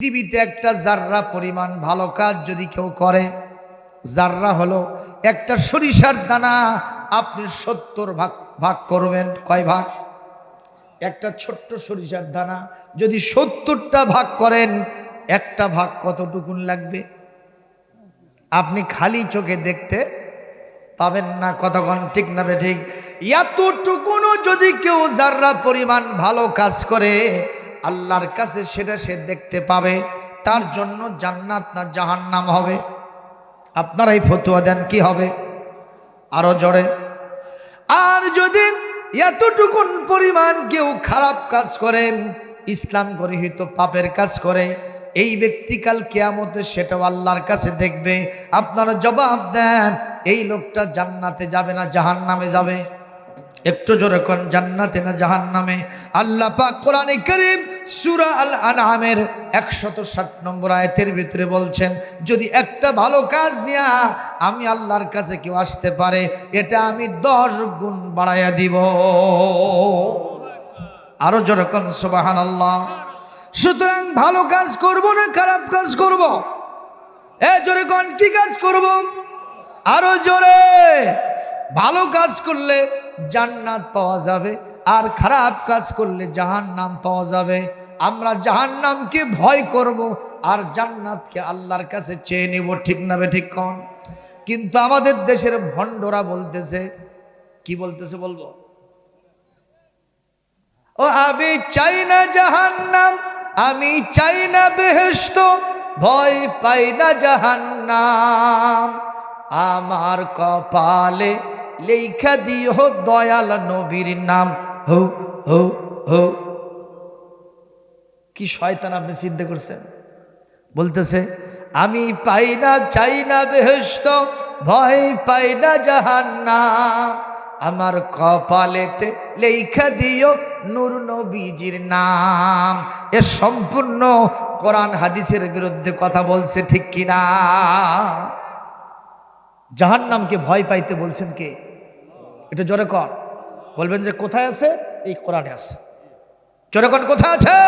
পৃথিবীতে একটা জাররা পরিমাণ ভালো কাজ যদি কেউ করে, জাররা হলো একটা সরিষার দানা আপনি সত্তর ভাগ ভাগ করবেন, কয় ভাগ? একটা ছোট্ট সরিষার দানা যদি সত্তরটা ভাগ করেন, একটা ভাগ কতটুকুন লাগবে? আপনি খালি চোখে দেখতে পাবেন না, কতক্ষণ ঠিক না ঠিক এতটুকুনও যদি কেউ যার্রা পরিমাণ ভালো কাজ করে আল্লাহর কাছে সেটা সে দেখতে পাবে, তার জন্য জান্নাত না জাহান্নাম হবে। আপনারাই ফতুয়া দেন, কি হবে? আরও জোরে। আর যদি এতটুকুন পরিমাণ কেউ খারাপ কাজ করেন ইসলাম গৃহীত পাপের কাজ করে, এই ব্যক্তিকাল কেয়ামতে সেটাও আল্লাহর কাছে দেখবে। আপনারা জবাব দেন, এই লোকটা জান্নাতে যাবে না জাহান নামে যাবে? একটু জোরে কোন, জান্নাতে না জাহান নামে আল্লাহ পাক কোরআনে করিম সুরা আল আনআমের একশত ষাট নম্বর আয়তের ভিতরে বলছেন, যদি একটা ভালো কাজ নিয়া আমি আল্লাহর কাছে কেউ আসতে পারে, এটা আমি দশ গুণ বাড়াইয়া দিব। আরও জোরে কোন সুবাহান আল্লাহ সুতরাং ভালো কাজ করব না খারাপ কাজ করব? এ জোরে কোন, কি কাজ করব? আরও জোরে। ভালো কাজ করলে জান্নাত পাওয়া যাবে, আর খারাপ কাজ করলে জাহান্নাম পাওয়া যাবে। আমরা জাহান্নামকে ভয় করব, আর জান্নাতকে আল্লাহর কাছে চেয়ে নেব, ঠিক না বে ঠিক কন? কিন্তু আমাদের দেশের ভণ্ডরা বলতেছে, কি বলতেছে বলব? ও, আমি চাই না জাহান্নাম, আমি চাই না বেহেস্ত ভয় পাই না জাহান্নাম। আমার কপালে লেখা দিও দয়াল নবীর নাম। হো হো হো। কি শয়তান আপনি চিন্তা করছেন? বলতেছে, আমি পাই না, চাই না বেহেস্ত ভয় পাই না জাহান্নাম। আমার কপালেতে লেখা দিও নূর নবীজির নাম। এ সম্পূর্ণ কোরআন হাদিসের বিরুদ্ধে কথা বলছে ঠিক কিনা? জাহান্নামকে ভয় পাইতে বলছেন কে? এটা জোরে কর বলবেন যে কোথায় আছে? এই কোরআনে আছে। জোরে কর কোথায় আছে?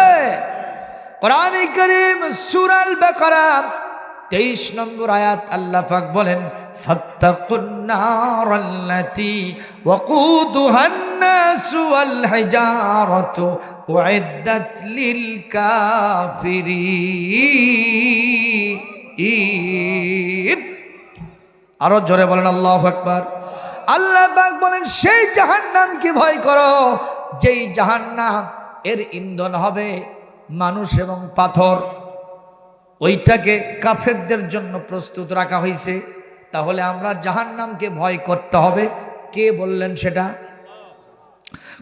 কোরআন করিম সুরাল বেকরা তেইশ নম্বর আয়াত আল্লাহ পাক বলেন আরও জোরে বলেন, আল্লাহু আকবার। আল্লাহ পাক বলেন, সেই জাহান্নামকে ভয় করো, যেই জাহান্নাম এর ইন্ধন হবে মানুষ এবং পাথর। ওইটাকে কাফেরদের জন্য প্রস্তুত রাখা হয়েছে তাহলে আমরা জাহান্নামকে ভয় করতে হবে। কে বললেন সেটা?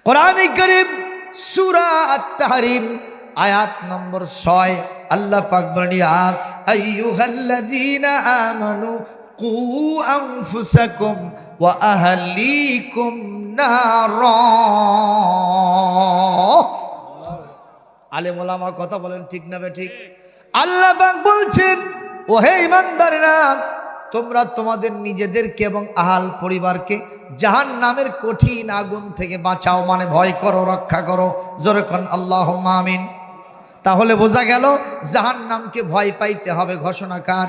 কোরআন করিম সুরা আত্মাহারিম আয়াত নম্বর ছয়, আল্লাহ পাক বলেন আইয়ুহাল্লাযীনা আমানু কু আহলিকুম নারা। আলেম ওলামা কথা বলেন, ঠিক না বে ঠিক? আল্লাহ পাক বলছেন ও হে ইমানদারেরা, তোমরা তোমাদের নিজেদেরকে এবং আহাল পরিবারকে জাহান নামের কঠিন আগুন থেকে বাঁচাও মানে ভয় করো, রক্ষা করো। জোরেখন আল্লাহ আমিন। তাহলে বোঝা গেল জাহান নামকে ভয় পাইতে হবে ঘোষণাকার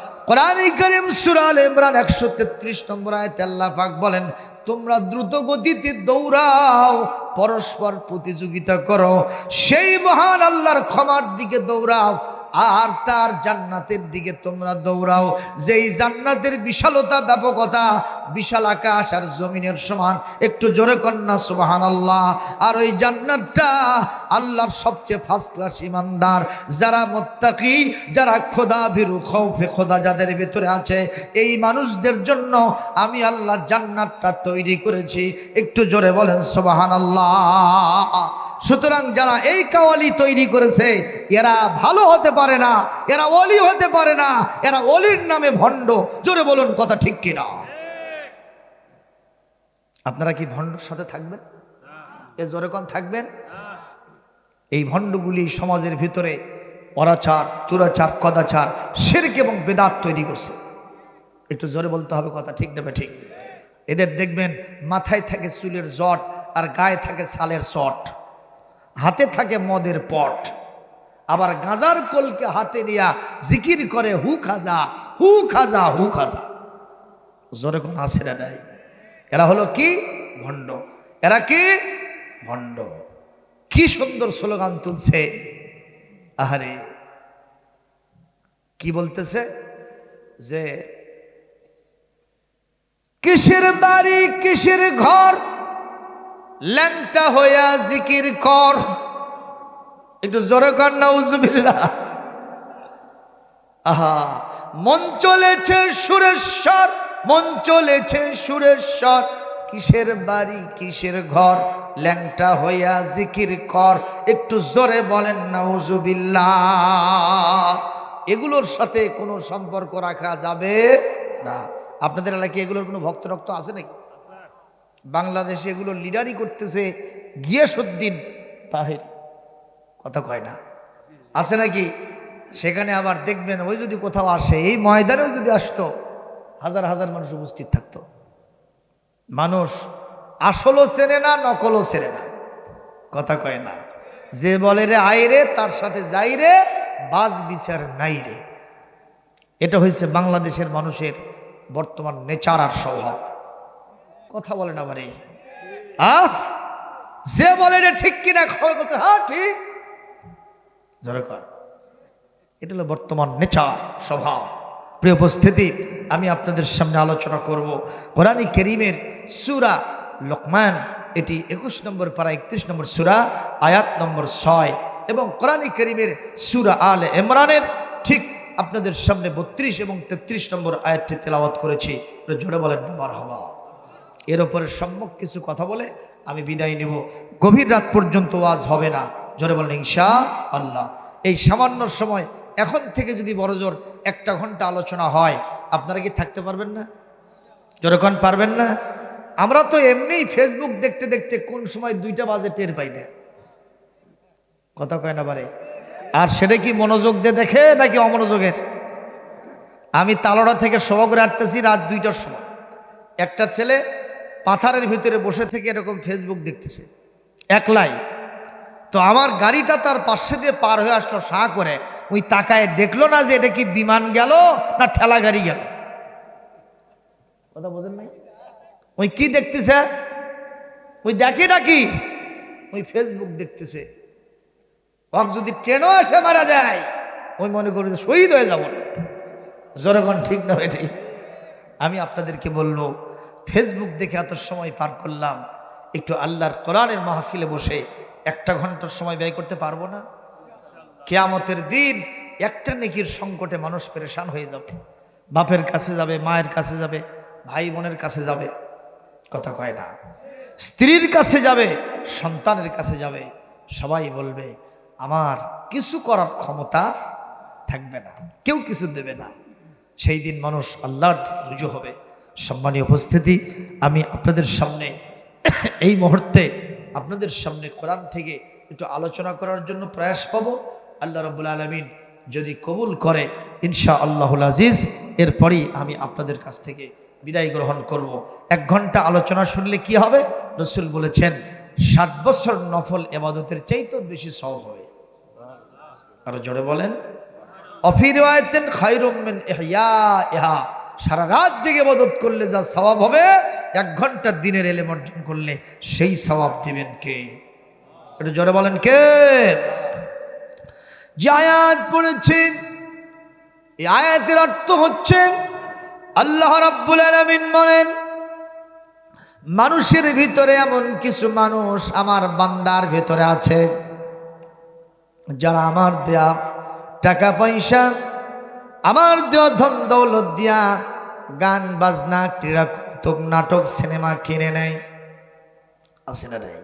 কোরআন ইমরান একশো তেত্রিশ নম্বর আয়তে আল্লাহ পাক বলেন, তোমরা দ্রুত গতিতে দৌড়াও, পরস্পর প্রতিযোগিতা করো, সেই মহান আল্লাহর ক্ষমার দিকে দৌড়াও, আর তার জান্নাতের দিকে তোমরা দৌড়াও। যেই জান্নাতের বিশালতা, ব্যাপকতা বিশাল আকাশ আর জমিনের সমান। একটু জোরে কন্যা সুবাহান আল্লাহ আর ওই জান্নাতটা আল্লাহর সবচেয়ে ফার্স্ট ক্লাস ইমানদার যারা মোত্তাকি, যারা খোদা ভীরু খৌফে খোদা যাদের ভেতরে আছে, এই মানুষদের জন্য আমি আল্লাহ জান্নাতটা তৈরি করেছি। একটু জোরে বলেন সুবাহান আল্লাহ সুতরাং যারা এই কাওয়ালি তৈরি করেছে, এরা ভালো হতে পারে না, এরা অলি হতে পারে না, এরা অলির নামে ভণ্ড। জোরে বলুন, কথা ঠিক কিনা? আপনারা কি ভণ্ডর সাথে থাকবেন? এ জোরে কন, থাকবেন? এই ভণ্ডগুলি সমাজের ভিতরে অরাচার তুরাচার কদাচার, শিরক এবং বেদাত তৈরি করছে। একটু জোরে বলতে হবে কথা, ঠিক নেবে ঠিক এদের দেখবেন মাথায় থাকে চুলের জট আর গায়ে থাকে ছালের চট। হাতে থাকে মদের পট। আবার গাঁজার কোলকে হাতে নিয়া জিকির করে, হু খাজা হু খাজা হু খাজা। জোরে কোন আসে না নাই? এরা হলো কি? ভণ্ড। এরা কি? ভণ্ড। কি সুন্দর স্লোগান তুলছে। আহারে, কি বলতেছে? যে, কিসের বাড়ি, কিসের ঘর? ল্যাংটা হইয়া জিকির কর। একটু জোরে কর না উজুবিল্লা আহা, মন চলেছে সুরেশ্বর। মন চলেছে সুরেশ্বর। কিসের বাড়ি, কিসের ঘর? ল্যাংটা হইয়া জিকির কর। একটু জোরে বলেন না উজুবিল্লা এগুলোর সাথে কোনো সম্পর্ক রাখা যাবে না। আপনাদের এলাকায় এগুলোর কোনো ভক্ত রক্ত আছে নাকি? বাংলাদেশে এগুলো লিডারই করতেছে গিয়াসুদ্দিন তাহের। কথা কয় না। আছে নাকি? সেখানে আবার দেখবেন, ওই যদি কোথাও আসে, এই ময়দানেও যদি আসতো হাজার হাজার মানুষ উপস্থিত থাকত। মানুষ আসলও চেনে না, নকলও চেনে না। কথা কয় না, যে বলে রে আই রে, তার সাথে যাই রে, বাজ বিচার নাই রে। এটা হয়েছে বাংলাদেশের মানুষের বর্তমান নেচার আর স্বভাব। কথা বলেন আবারে আহ যে বলে রে ঠিক কিনা খবর কথা হ্যাঁ ঠিক। কর। এটা হলো বর্তমান নেচার, স্বভাব। প্রিয় উপস্থিতি, আমি আপনাদের সামনে আলোচনা করব কোরআনী করিমের সুরা লোকমান। এটি একুশ নম্বর পারা একত্রিশ নম্বর সুরা, আয়াত নম্বর ছয় এবং কোরআনী করিমের সুরা আল ইমরানের ঠিক আপনাদের সামনে বত্রিশ এবং তেত্রিশ নম্বর আয়াতটি তেলাওয়াত করেছি। জোরে বলেন নম্বর হবা এর ওপরে সম্মুখ কিছু কথা বলে আমি বিদায় নেব। গভীর রাত পর্যন্ত ওয়াজ হবে না। জোরে বলেন, ইনশা আল্লাহ। এই সামান্য সময় এখন থেকে যদি বড় জোর একটা ঘণ্টা আলোচনা হয়, আপনারা কি থাকতে পারবেন না? যখন পারবেন না? আমরা তো এমনিই ফেসবুক দেখতে দেখতে কোন সময় দুইটা বাজে টের পাই না। কথা কয় না পারে আর সেটা কি মনোযোগ দিয়ে দেখে নাকি অমনোযোগের? আমি তালোড়া থেকে সবগ্রে আটতেছি রাত দুইটার সময়। একটা ছেলে পাথারের ভিতরে বসে থেকে এরকম ফেসবুক দেখতেছে। একলাই। তো আমার গাড়িটা তার পাশে দিয়ে পার হয়ে আসলো, সাঁ করে। ওই তাকায় দেখল না যে এটা কি বিমান গেল না ঠেলা গাড়ি গেল? কথা বোঝেন নাই? ওই কি দেখতেছে? ওই দেখে নাকি ওই ফেসবুক দেখতেছে। ওক যদি ট্রেনও এসে মারা যায়, ওই মনে করি শহীদ হয়ে যাব না। জনগণ ঠিক না এটাই আমি আপনাদেরকে বলব ফেসবুক দেখে এত সময় পার করলাম, একটু আল্লাহর কোরআনের মাহফিলে বসে একটা ঘণ্টার সময় ব্যয় করতে পারব না। কেয়ামতের দিন একটা নেকির সংকটে মানুষ পেরেশান হয়ে যাবে। বাপের কাছে যাবে, মায়ের কাছে যাবে, ভাই বোনের কাছে যাবে। কথা কয় না। স্ত্রীর কাছে যাবে, সন্তানের কাছে যাবে। সবাই বলবে, আমার কিছু করার ক্ষমতা থাকবে না, কেউ কিছু দেবে না। সেই দিন মানুষ আল্লাহর দিকে রুজু হবে। সম্মানীয় উপস্থিতি, আমি আপনাদের সামনে এই মুহূর্তে আপনাদের সামনে কোরআন থেকে একটু আলোচনা করার জন্য প্রয়াস পাব। আল্লাহ রবুল আলমিন যদি কবুল করে ইনশা আল্লাহুল আজিজ, এরপরই আমি আপনাদের কাছ থেকে বিদায় গ্রহণ করব। এক ঘণ্টা আলোচনা শুনলে কি হবে? রসুল বলেছেন, ষাট বছর নফল এবাদতের চাইতেও বেশি সব হবে। আরও জোরে বলেন। অফিরায়তেন খাইরুমেন ইহা ইহা সারা রাত জেগে মদত করলে যা স্বভাব হবে, এক ঘণ্টার দিনের এলেম অর্জন করলে সেই স্বভাব দেবেন কে? একটু জোরে বলেন কে? যে আয়াত পড়েছেন এই আয়াতের অর্থ হচ্ছে, আল্লাহ রাব্বুল আলামিন বলেন, মানুষের ভিতরে এমন কিছু মানুষ আমার বান্দার ভিতরে আছে, যারা আমার দেয়া টাকা পয়সা আমার দেওয়া ধন দৌলত দিয়া গান, বাজনা, ক্রীড়া, কৌতুক, নাটক, সিনেমা কিনে নেয়। আসে না নাই?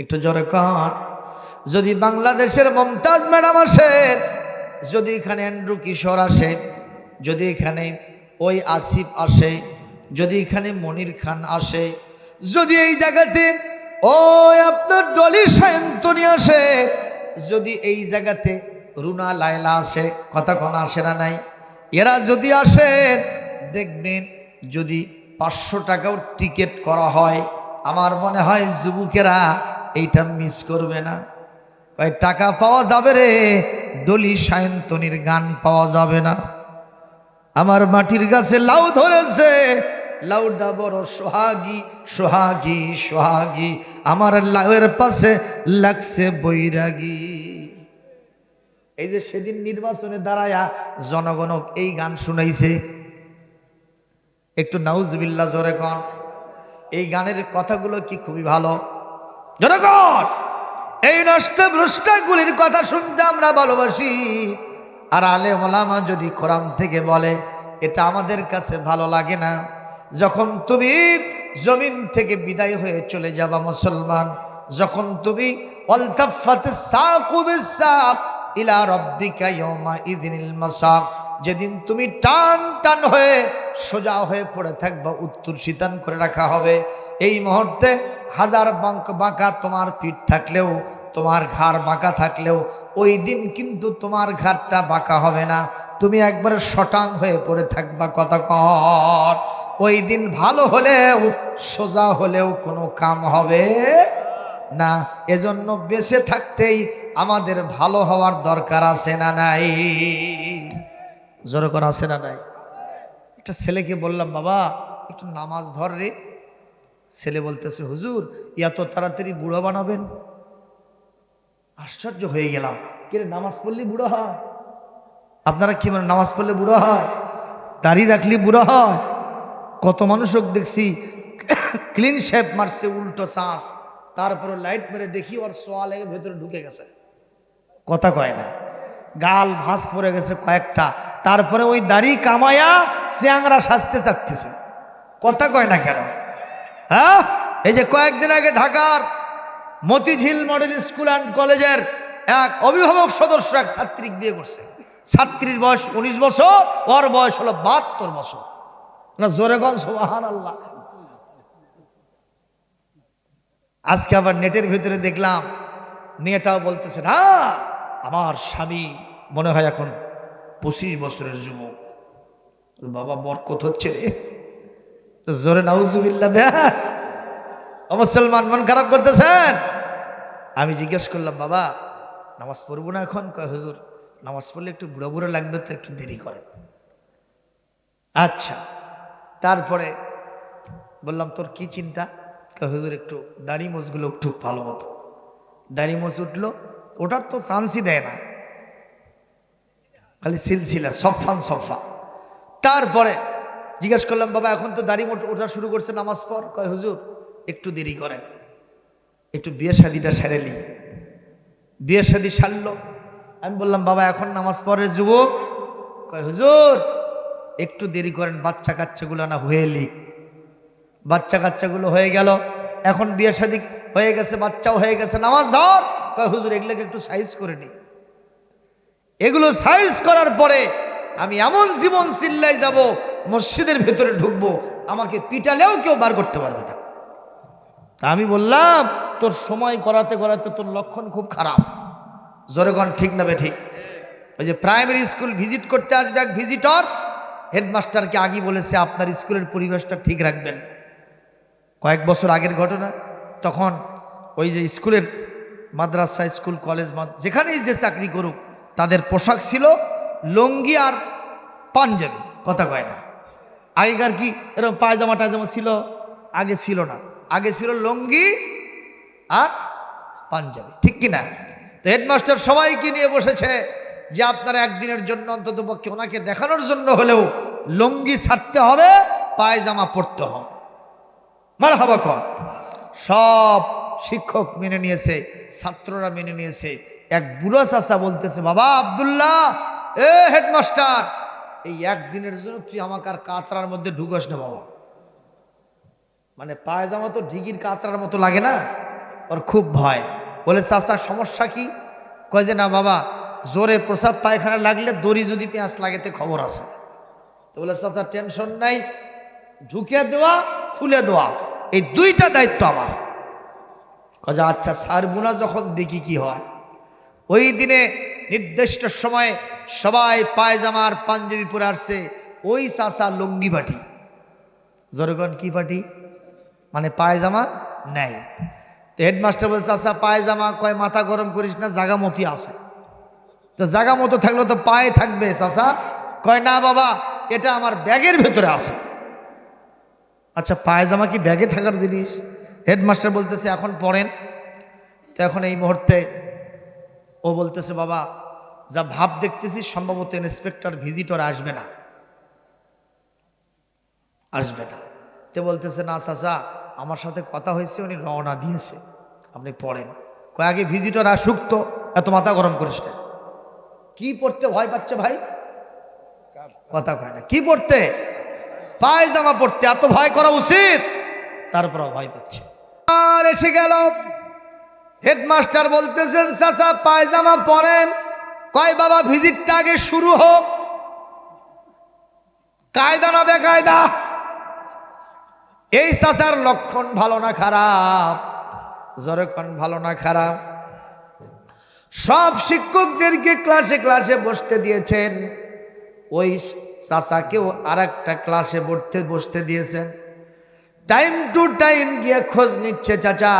একটু জোরে কর যদি বাংলাদেশের মমতাজ ম্যাডাম আসে, যদি এখানে অ্যান্ড্রু কিশোর আসে, যদি এখানে ওই আসিফ আসে, যদি এখানে মনির খান আসে, যদি এই জায়গাতে ওই আপনার ডলি সায়ন্তনী আসে, যদি এই জায়গাতে রুনা, লায়লা আসে কোন আসে না নাই? এরা যদি আসে, দেখবেন যদি পাঁচশো টাকাও টিকিট করা হয়, আমার মনে হয় যুবকেরা এইটা মিস করবে না। ওই টাকা পাওয়া যাবে রে, ডলি সায়ন্তনীর গান পাওয়া যাবে না। আমার মাটির গাছে লাউ ধরেছে লাউটা বড় সোহাগী সোহাগী সোহাগী, আমার লাউয়ের পাশে লাগছে বৈরাগী। এই যে সেদিন নির্বাচনে দাঁড়ায়া জনগণক এই গান শুনাইছে। একটু নাউজবিল্লা জোরে কন। এই গানের কথাগুলো কি খুবই ভালো। জনগণ, এই নষ্ট ভ্রষ্টাগুলির কথা শুনতে আমরা ভালোবাসি। আর আলে ওলামা যদি কোরআন থেকে বলে, এটা আমাদের কাছে ভালো লাগে না। যখন তুমি জমিন থেকে বিদায় হয়ে চলে যাবা মুসলমান, যখন তুমি অলতাফাতে বিসাক ইলা রব্বিকা ইয়াউমা ইদিনিল মাসাক। যেদিন তুমি টান টান হয়ে সোজা হয়ে পড়ে থাকবা, উত্তর শীতান করে রাখা হবে। এই মুহূর্তে হাজার বাঁক বাঁকা তোমার পিঠ থাকলেও, তোমার ঘাড় বাঁকা থাকলেও, ওই দিন কিন্তু তোমার ঘাটটা বাঁকা হবে না। তুমি একবারে শটাং হয়ে পড়ে থাকবা কত কর ওই দিন ভালো হলেও, সোজা হলেও কোনো কাম হবে না, এজন্য বেঁচে থাকতেই আমাদের ভালো হওয়ার দরকার আছে না নাই? জোরে করে আছে না নাই? একটা ছেলেকে বললাম, বাবা, একটু নামাজ ধর রে। ছেলে বলতেছে, হুজুর এত তাড়াতাড়ি বুড়ো বানাবেন। আশ্চর্য হয়ে গেলাম। কে নামাজ পড়লে বুড়ো হয়? আপনারা কি মানে নামাজ পড়লে বুড়ো হয়? দাড়ি রাখলে বুড়ো হয়? কত মানুষক দেখছি ক্লিন শেপ মারছে, উল্টো শ্বাস তারপরে লাইট মেরে দেখি ওর সোয়ালে ভেতরে ঢুকে গেছে। কথা কয় না। গাল ভাস পড়ে গেছে কয়েকটা। তারপরে ওই দাড়ি কামায়া চ্যাংরা সাজতে চাচ্ছে কথা কয় না কেন? হ্যাঁ? এই যে কয়েকদিন আগে ঢাকার মতিঝিল মডেল স্কুল অ্যান্ড কলেজের এক অভিভাবক সদস্য এক ছাত্রীক বিয়ে করছে। ছাত্রীর বয়স উনিশ বছর, ওর বয়স হলো বাহাত্তর বছর। না জোরেগন সোহান আল্লাহ আজকে আবার নেটের ভিতরে দেখলাম, মেয়েটাও বলতেছে, না, আমার স্বামী মনে হয় এখন পঁচিশ বছরের যুবক। বাবা, বরকত হচ্ছে রে। জোরে নাউজুবিল্লা দেখ, মুসলমান মন খারাপ করতেছেন? আমি জিজ্ঞেস করলাম, বাবা, নামাজ পড়ব না এখন? কয়, হুজুর, নামাজ পড়লে একটু বুড়ো বুড়ো লাগবে তো, একটু দেরি করেন আচ্ছা তারপরে বললাম, তোর কি চিন্তা? কয় হুজুর একটু দাড়ি মোজগুলো একটু ভালো মতো। দাড়ি মোজ উঠল, ওটার তো চান্সই দেয় না। খালি সিলসিলা সফান সফা তারপরে জিজ্ঞেস করলাম, বাবা, এখন তো দাড়ি মোট ওঠা শুরু করছে নামাজ পর কয়, হুজুর, একটু দেরি করেন। একটু বিয়ে শাদিটা সেরে নি বিয়ে শাদি সারলো। আমি বললাম, বাবা, এখন নামাজ পড়ে যুবক। কয়, হুজুর, একটু দেরি করেন বাচ্চা কাচ্চাগুলো না হয়ে লিক বাচ্চা কাচ্চাগুলো হয়ে গেল। এখন বিয়ে শাদি হয়ে গেছে, বাচ্চাও হয়ে গেছে। নামাজ ধর। কয়, হুজুর, এগুলোকে একটু সাইজ করে নি। এগুলো সাইজ করার পরে আমি এমন জীবন চিল্লাই যাব, মসজিদের ভেতরে ঢুকবো, আমাকে পিটালেও কেউ বার করতে পারবে না। তা আমি বললাম, তোর সময় করাতে করাতে তোর লক্ষণ খুব খারাপ। জোরেগণ ঠিক না ঠিক ওই যে প্রাইমারি স্কুল ভিজিট করতে আসবে এক ভিজিটর হেডমাস্টারকে আগে বলেছে, আপনার স্কুলের পরিবেশটা ঠিক রাখবেন। কয়েক বছর আগের ঘটনা, তখন ওই যে স্কুলের মাদ্রাসা, স্কুল, কলেজ যেখানেই যে চাকরি করুক, তাদের পোশাক ছিল লঙ্গি আর পাঞ্জাবি, কথা কয় না। আগেকার কি এরকম পায়জামা টায়জামা ছিল? আগে ছিল না। আগে ছিল লঙ্গি আর পাঞ্জাবি, ঠিক কি না? তো হেডমাস্টার সবাইকে নিয়ে বসেছে যে আপনারা একদিনের জন্য অন্তত পক্ষে ওনাকে দেখানোর জন্য হলেও লঙ্গি ছাড়তে হবে, পায়জামা পরতে হবে। মার হাবা কর। সব শিক্ষক মেনে নিয়েছে, ছাত্ররা মেনে নিয়েছে। এক বুড়ো চাষা বলতেছে, বাবা আবদুল্লাহ, এ হেডমাস্টার, এই একদিনের জন্য তুই আমাকে আর কাতরার মধ্যে ঢুকস না বাবা। মানে পায়জামা তো ঢিগির কাতরার মতো লাগে না, ওর খুব ভয়। বলে, চাচা, সমস্যা কি? কয় যে, না বাবা, জোরে প্রসাব পায়খানা লাগলে দড়ি যদি পেঁয়াজ লাগেতে খবর আছে। তো বলে, চাচা, টেনশন নাই ঢুকে দেওয়া, খুলে দেওয়া। এই দুইটা দায়িত্ব আমার। কজা আচ্ছা সারবুনা যখন দেখি কি হয়, ওই দিনে নির্দিষ্ট সময়ে সবাই পায়জামা আর পাঞ্জাবি পরে আসছে, ওই চাষা লুঙ্গি পাটি। জোরগন কি পাটি? মানে পায়জামা নেয় তো হেডমাস্টার বলছে চাষা পায়জামা কয় মাথা গরম করিস না, জাগা মতি আছে। তো জাগা মতো থাকলে তো পায়ে থাকবে চাষা কয়, না বাবা, এটা আমার ব্যাগের ভেতরে আছে। আচ্ছা পায়জামা কি ব্যাগে থাকার জিনিস? হেডমাস্টার বলতেছে এখন পড়েন তো এখন এই মুহূর্তে ও বলতেছে বাবা যা ভাব দেখতেছি সম্ভবত ইন্সপেক্টর ভিজিটর আসবে না। আসবে না। তে বলতেছে না চাচা আমার সাথে কথা হয়েছে উনি রওনা দিয়েছে। আপনি পড়েন। কয় আগে ভিজিটর আসুক তো এত মাথা গরম করিস না কি পড়তে ভয় পাচ্ছে ভাই? কথা কয় না। কি পড়তে? পায়জামা পড়তে এত ভয় করা উচিত। তারপর ভয় পাচ্ছে। আর এসে গেল। হেডমাস্টার বলতেছেন, চাচা, পায়জামা পরেন। কয় বাবা, ভিজিটটা আগে শুরু হোক। কায়দা না বেকায়দা? এই চাচার লক্ষণ ভালো না খারাপ? জরেক্ষণ ভালো না খারাপ? সব শিক্ষকদেরকে ক্লাসে ক্লাসে বসতে দিয়েছেন। ওই চাচাকেও আর একটা ক্লাসে বসতে বসতে দিয়েছেন। টাইম টু টাইম গিয়ে খোঁজ নিচ্ছে চাচা।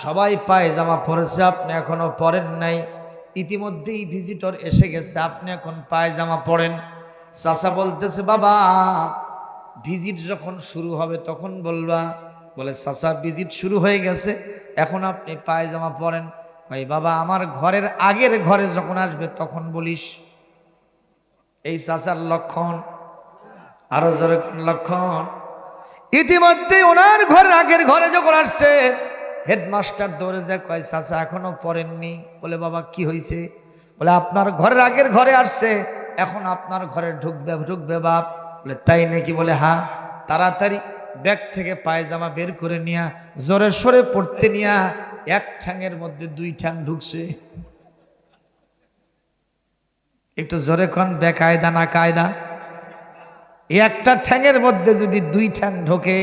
সবাই পায়জামা পরেছে, আপনি এখনও পরেন নাই। ইতিমধ্যেই ভিজিটর এসে গেছে, আপনি এখন পায়জামা পরেন। চাচা বলতেছে, বাবা ভিজিট যখন শুরু হবে তখন বলবা। বলে, চাচা ভিজিট শুরু হয়ে গেছে, এখন আপনি পায়জামা পরেন। ভাই বাবা, আমার ঘরের আগের ঘরে যখন আসবে তখন বলিস। এই চাচার লক্ষণ, আরও জোরে লক্ষণ? ইতিমধ্যে ওনার ঘরের আগের ঘরে যখন আসছে, হেডমাস্টার দৌড়ে যায়, কয়, চাচা, এখনও পড়েননি। বলে, বাবা, কি হয়েছে বলে, আপনার ঘরের আগের ঘরে আসছে, এখন আপনার ঘরে ঢুকবে ঢুকবে বাপ। বলে, তাই নাকি? বলে হ্যাঁ তাড়াতাড়ি ব্যাগ থেকে পায়জামা বের করে নিয়া, জোরে সরে পড়তে নিয়া, এক ঠ্যাঙের মধ্যে দুই ঠ্যাং ঢুকছে। একটু জোরে কন, বেকায়দা না কায়দা? একটা ঠ্যাঙের মধ্যে যদি দুই ঠ্যাং ঢোকে,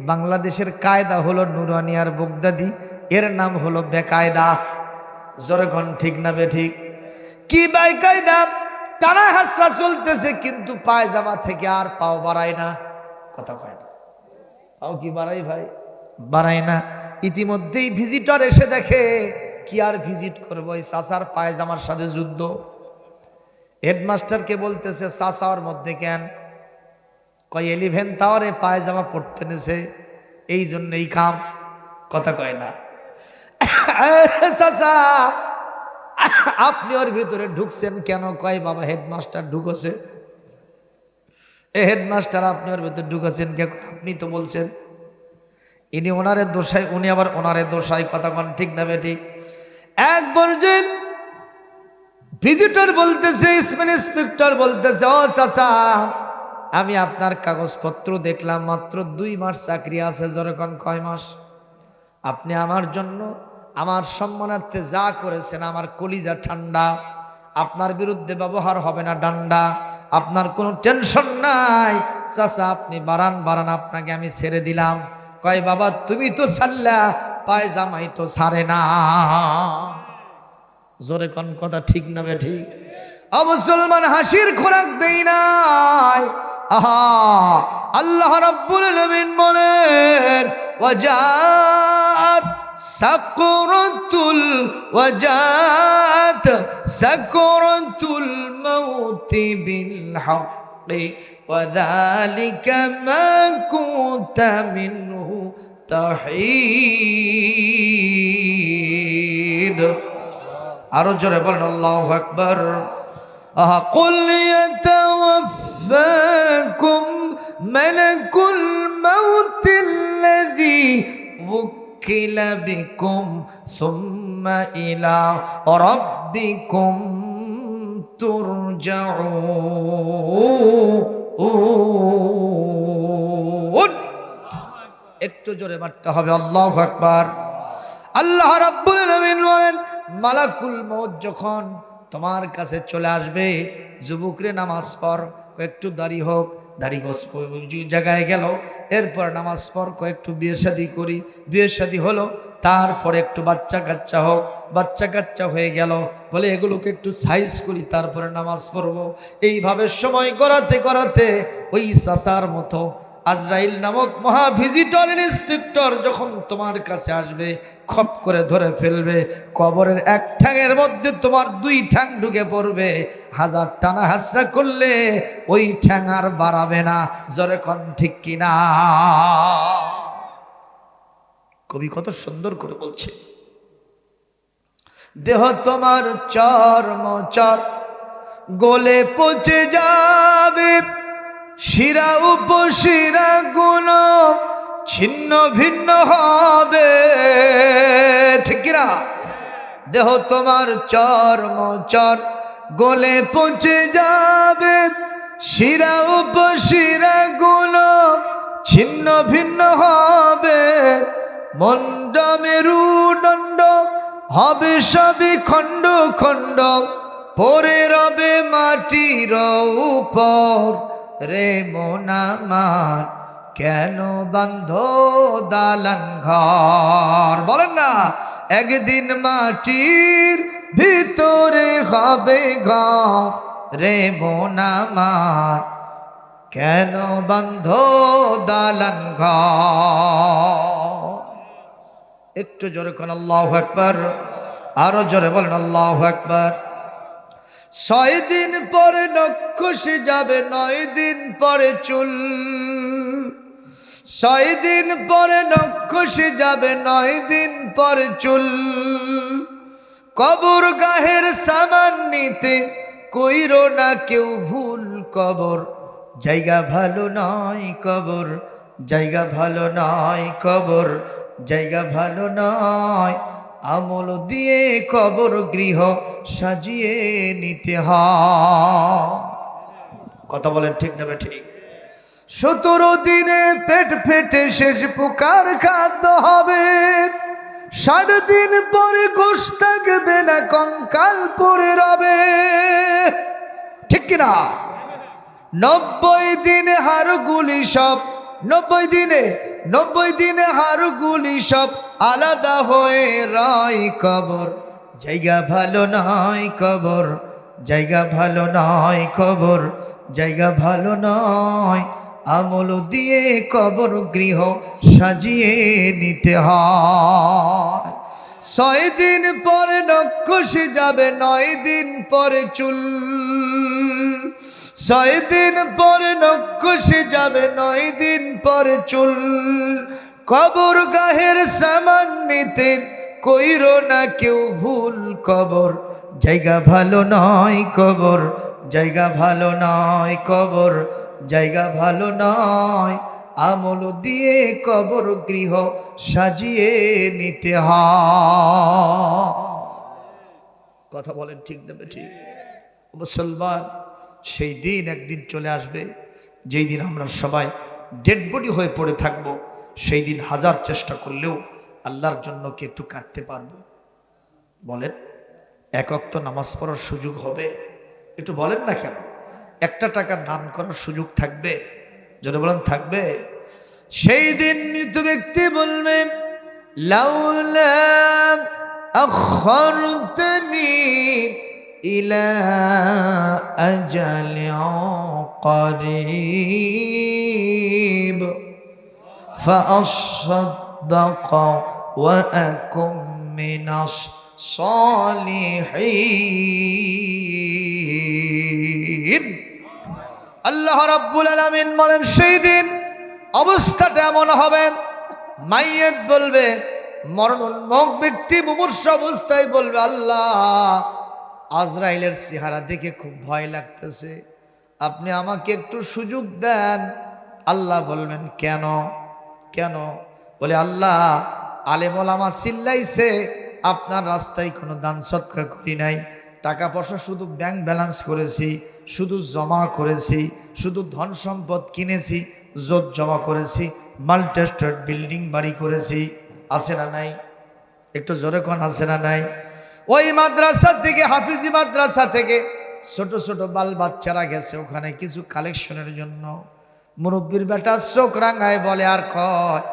বাংলাদেশের কায়দা হলো নুরানিয়ার বগদাদি, এর নাম হলো বেকায়দা। জোরে কন, ঠিক না বে ঠিক? কি বেকায়দা? টানা হাসরা চলতেছে, কিন্তু পায়জামা থেকে আর পাও বাড়ায় না। কথা কয় না। পাও কি বাড়াই ভাই? বাড়ায় না। ইতিমধ্যেই ভিজিটর এসে দেখে, কি আর ভিজিট করব এই চাচার পায়জামার সাথে যুদ্ধ? হেডমাস্টারকে বলতেছে চাচাওয়ার মধ্যে কেন? কয় এলিভেন টাওয়ারে পায়জামা পড়তে নেছে, এই জন্য এই কাম কথা কয় না। চাচা, আপনি ওর ভিতরে ঢুকছেন কেন? কয়, বাবা, হেডমাস্টার ঢুকছে। এ হেডমাস্টার, আপনি ওর ভিতরে ঢুকেছেন কে? আপনি তো বলছেন। ইনি ওনারের দোষায়, উনি আবার ওনারের দোষায়, কথা কন, ঠিক না ঠিক এক পর্যায়ে ভিজিটর বলতেছে ইন্সপেক্টর বলতেছে, ও চাচা, আমি আপনার কাগজপত্র দেখলাম মাত্র দুই মাস চাকরি আছে যখন কয় মাস। আপনি আমার জন্য আমার সম্মানার্থে যা করেছেন, আমার কলিজা ঠান্ডা। আপনার বিরুদ্ধে ব্যবহার হবে না ডান্ডা। আপনার কোনো টেনশন নাই। চাচা, আপনি বাড়ান বাড়ান, আপনাকে আমি ছেড়ে দিলাম। কয়, বাবা, তুমি তো ছাড়লা, পায়জামাই তো ছাড়ে না। জোরে কোন কথা ঠিক না বে ঠিক মুসলমান হাসির খোরাক দেই নাই আহা আল্লাহ রাব্বুল আলামিন বলেন ওয়াজাত সাকরাতুল ওয়াজাত সাকরাতুল মাউত বিল হাক্কি وذلك ما كنت منه تحيد আরো জোরে বলেন আল্লাহ আকবর আহা কুল ইয়াতাওয়াফাকুম মালাকুল মাউত الذي وكل بكم ثم إلى ربكم ترجعون একটু জোরে মারতে হবে আল্লাহ আকবার আল্লাহ রাব্বুল আলামিন বলেন মালাকুল মউত যখন তোমার কাছে চলে আসবে, যুবকরে নামাজ পড়, কয়েকটু দাড়ি হোক, দাড়ি গোস জায়গায় গেল, এরপর নামাজ পড়, কয়েকটু বিয়ে শাদি করি, বিয়ে শাদি হলো, তারপরে একটু বাচ্চা কাচ্চা হোক, বাচ্চা কাচ্চা হয়ে গেল, বলে এগুলোকে একটু সাইজ করি, তারপরে নামাজ পড়ব। এইভাবে সময় গড়াতে গড়াতে ওই সাসার মতো আজরাইল নামক মহা ভিজিটর ইন্সপেক্টর যখন তোমার কাছে আসবে, খপ করে ধরে ফেলবে, কবরের এক ঠ্যাঙের মধ্যে তোমার দুই ঠ্যাং ঢুকে পড়বে, হাজার টানা হাসরা করলে ওই ঠ্যাং আর বাড়াবে না, জোরে কন ঠিক কিনা? কবি কত সুন্দর করে বলছে, দেহ তোমার চর্ম চর, গোলে পচে যাবে শিরা উপশিরা গুলো ছিন্ন ভিন্ন হবে। ঠিক না দেহ তোমার চর্ম চর গোলে পচে যাবে। শিরা উপশিরা গুলো ছিন্ন ভিন্ন হবে। মন্ড মেরুদণ্ড হবে সবই খণ্ড খণ্ড, পরে রবে মাটির উপর। রে মোনামার কেন বন্ধ দালান ঘর? বলেন না, একদিন মাটির ভিতরে হবে ঘর। রে মোনামার কেন বন্ধ দালান একটু জোরে কোন আল্লাহ একবার আরও জোরে বলেন আল্লাহ একবার ছয় দিন পরে নক্ষসে যাবে, নয় দিন পরে চুল। ছয় দিন পরে নক্ষসে যাবে, নয় দিন পরে চুল। কবর গাহের সামান নিতে কইরো না কেউ ভুল কবর। জায়গা ভালো নয় কবর, জায়গা ভালো নয় কবর, জায়গা ভালো নয় আমল দিয়ে কবর গৃহ সাজিয়ে নিতে হয়। কথা বলেন ঠিক নেবে ঠিক সতেরো দিনে পেট ফেটে শেষ পোকার খাদ্য হবে। ষাট দিন পরে গোশ থাকবে না, কঙ্কাল পরে রবে। ঠিক কিনা? নব্বই দিনে হাড়গুলি সব, নব্বই দিনে নব্বই দিনে হাড়গুলি সব আলাদা হয়ে রয় কবর জায়গা ভালো নয় কবর জায়গা ভালো নয় কবর জায়গা ভালো নয়। আমল দিয়ে কবর গৃহ সাজিয়ে নিতে হয়। ছয় দিন পরে নক্ষসে যাবে, নয় দিন পরে চুল। ছয় দিন পরে নক্ষসে যাবে, নয় দিন পরে চুল। কবর গাহের সামান নিতে কইর না কেউ ভুল কবর। জায়গা ভালো নয় কবর, জায়গা ভালো নয় কবর, জায়গা ভালো নয়। আমল দিয়ে কবর গৃহ সাজিয়ে নিতে হয়। কথা বলেন ঠিক নেবে ঠিক? মুসলমান সেই দিন একদিন চলে আসবে যেই দিন আমরা সবাই ডেড বডি হয়ে পড়ে থাকব সেই দিন হাজার চেষ্টা করলেও আল্লাহর জন্য কি একটু কাঁদতে পারবো বলেন একক তো নামাজ পড়ার সুযোগ হবে একটু বলেন না কেন একটা টাকা দান করার সুযোগ থাকবে যদি বলেন থাকবে সেই দিন মৃত ব্যক্তি বলবে লাউলা أخرتني إلى أجل قريب فأصدق وأكن من الصالحين আল্লাহ রাব্বুল আলামিন বলেন সেই দিন অবস্থাটা এমন হবে মাইয়েত বলবে মরণোন্মুখ ব্যক্তি মুমূর্ষ অবস্থায় বলবে আল্লাহ আজরাইলের চেহারা দেখে খুব ভয় লাগতেছে। আপনি আমাকে একটু সুযোগ দেন। আল্লাহ বলবেন, কেন? কেন? বলে, আল্লাহ আলেমল আমার চিল্লাইছে, আপনার রাস্তায় কোনো দান সৎকার করি নাই। টাকা পয়সা শুধু ব্যাংক ব্যালেন্স করেছি, শুধু জমা করেছি, শুধু ধন সম্পদ কিনেছি জোট জমা করেছি মাল্টেস্টেড বিল্ডিং বাড়ি করেছি। আছে না নাই? একটু জোরে কোন, আছে না নাই? ওই মাদ্রাসা থেকে হাফিজি মাদ্রাসা থেকে ছোট ছোট বাল বাচ্চারা গেছে ওখানে কিছু কালেকশনের জন্য। মুরব্বীর বেটা চোখ রাঙায় বলে, আর কয়,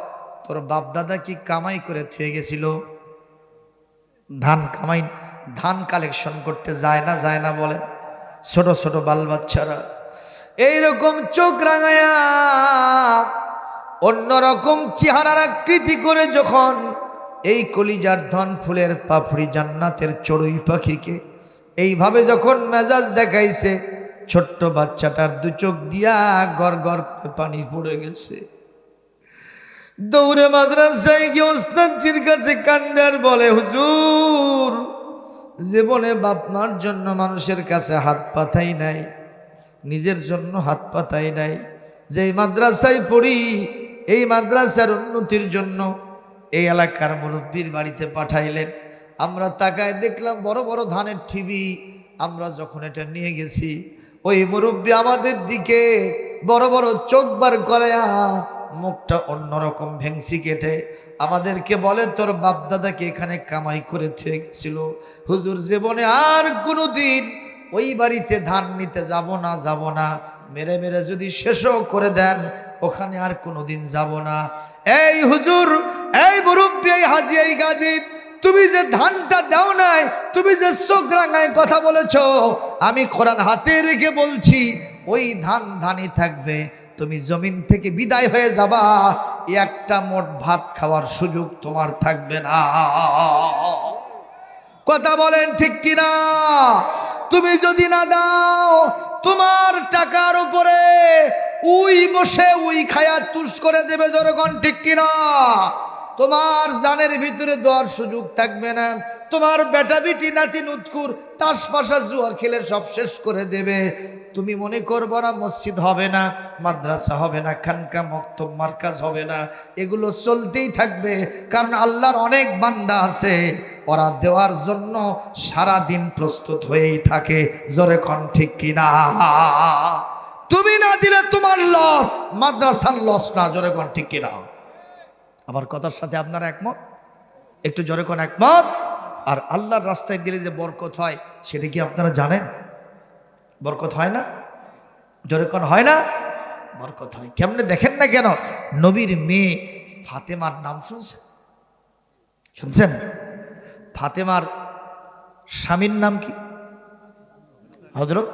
তোর বাপ দাদা কি কামাই করে থুয়ে গেছিল? ধান কামাই, ধান কালেকশন করতে যায় না যায় না বলে। ছোট ছোট বাল বাচ্চারা এইরকম চোখ রাঙায়া অন্যরকম চেহারার আকৃতি করে যখন এই কলিজার ধন ফুলের পাপড়ি জান্নাতের চড়ুই পাখিকে। এইভাবে যখন মেজাজ দেখাইছে, ছোট্ট বাচ্চাটার দু চোখ দিয়া গড় গড় করে পানি পড়ে গেছে। দৌড়ে মাদ্রাসায় গিয়ে ওস্তাদজির কাছে কান্দার বলে, হুজুর, জীবনে বাপ মার জন্য মানুষের কাছে হাত পাতাই নাই, নিজের জন্য হাত পাতাই নাই। যে মাদ্রাসায় পড়ি, এই মাদ্রাসার উন্নতির জন্য এই এলাকার মুরব্বীর বাড়িতে পাঠাইলেন। আমরা তাকায় দেখলাম বড় বড় ধানের ঠিবি। আমরা যখন এটা নিয়ে গেছি, ওই মুরব্বী আমাদের দিকে বড় বড় চোখ বার করে মুখটা অন্যরকম ভেংসি কেটে। আমাদেরকে বলে, তোর বাপদাদাকে এখানে কামাই করে থুয়ে গেছিল। হুজুর জীবনে আর কোনো দিন ওই বাড়িতে ধান নিতে যাব না যাব না। মেরে মেরে যদি শেষও করে দেন, ওখানে আর কোনো দিন যাব না। এই হুজুর, এই মুরব্বী, এই হাজি, এই গাজী তুমি যে ধানটা দাও নাই, তুমি যে চোখ রাঙায় কথা বলেছ, আমি কোরআন হাতে রেখে বলছি, ওই ধান ধানই থাকবে, তুমি জমিন থেকে বিদায় হয়ে যাবা, একটা মোট ভাত খাওয়ার সুযোগ তোমার থাকবে না। কথা বলেন ঠিক কিনা? তুমি যদি না দাও তোমার টাকার উপরে উই বসে উই খায়া তুষ করে দেবে জনগণ ঠিক কিনা? তোমার জানের ভিতরে দেওয়ার সুযোগ থাকবে না। তোমার বেটা বিটি, নাতি নুৎকুর তাস, পাশা, জুয়া খেলে সব শেষ করে দেবে। তুমি মনে করব না মসজিদ হবে না, মাদ্রাসা হবে না, খানকা, মক্তব, মার্কাজ হবে না। এগুলো চলতেই থাকবে, কারণ আল্লাহর অনেক বান্দা আছে। ওরা দেওয়ার জন্য সারা দিন প্রস্তুত হয়েই থাকে। জোরে কন ঠিক কিনা? তুমি না দিলে তোমার লস মাদ্রাসার লস না, জোরে কন ঠিক কিনা? আমার কথার সাথে আপনারা একমত? একটু জোরে কোন একমত? আর আল্লাহর রাস্তায় গেলে যে বরকত হয়, সেটা কি আপনারা জানেন? বরকত হয় না? জোরে কোন হয় না? বরকত হয়। কেমনে দেখেন না কেন? নবীর মেয়ে ফাতেমার নাম শুনছেন? শুনছেন? ফাতেমার স্বামীর নাম কি? হজরত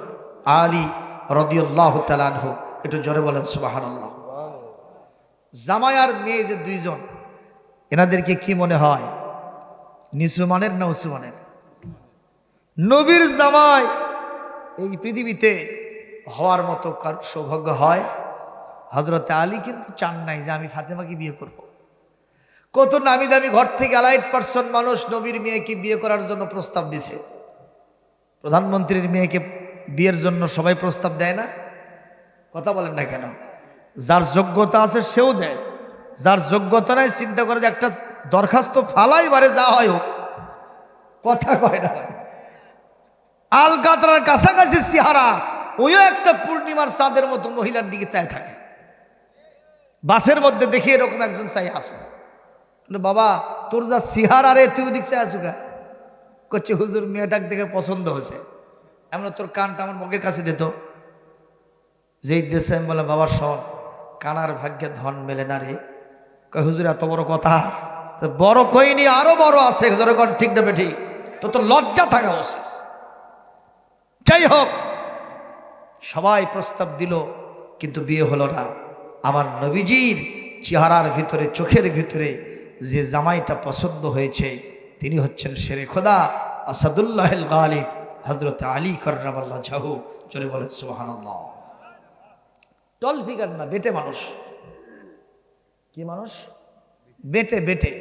আলী রদিউল্লাহ তালানহ একটু জোরে বলেন সুবাহান আল্লাহ জামাই আর মেয়ে যে দুইজন, এনাদেরকে কি মনে হয়? নিসুমানের না উসুমানের নবীর জামাই এই পৃথিবীতে হওয়ার মতো কার সৌভাগ্য হয়? হজরত আলী কিন্তু চান নাই যে আমি ফাতেমাকে বিয়ে করব। কত নামি দামি ঘর থেকে অ্যালাইট পার্সন মানুষ নবীর মেয়েকে বিয়ে করার জন্য প্রস্তাব দিছে। প্রধানমন্ত্রীর মেয়েকে বিয়ের জন্য সবাই প্রস্তাব দেয় না? কথা বলেন না কেন? যার যোগ্যতা আছে সেও দেয়। যার যোগ্যতা নাই, চিন্তা করে যে একটা দরখাস্ত ফালাই বারে যা হয় হোক। কথা কয় না আলকাতরার কাছাকাছি সিহারা, ওইও একটা পূর্ণিমার চাঁদের মতো মহিলার দিকে চায় থাকে। বাসের মধ্যে দেখি এরকম একজন চাই আসে বাবা, তোর যা সিহারা রে, তুই ওদিক চাই আসুক করছে হুজুর, মেয়েটাকে দেখে পছন্দ হয়েছে। এমন তোর কানটা আমার মুখের কাছে দিত যেই দেশে আমি বলে বাবা, শোন কানার ভাগ্যে ধন মেলে না রে। কয়, হুজুর, এত বড় কথা? বড় কইনি আরও বড় আছে। জনগণ ঠিক নেবে ঠিক তো তো লজ্জা থাকা উচিত যাই হোক, সবাই প্রস্তাব দিল, কিন্তু বিয়ে হলো না। আমার নবীজির চেহারার ভিতরে, চোখের ভিতরে যে জামাইটা পছন্দ হয়েছে, তিনি হচ্ছেন শেরে খোদা আসাদুল্লাহ গালিব হজরত আলী কররামাল্লাহ ঝাহু চলে বলেন সুবাহান্লাহ টল ফিগার না বেটে মানুষ। কি মানুষ? বেটে বেটে।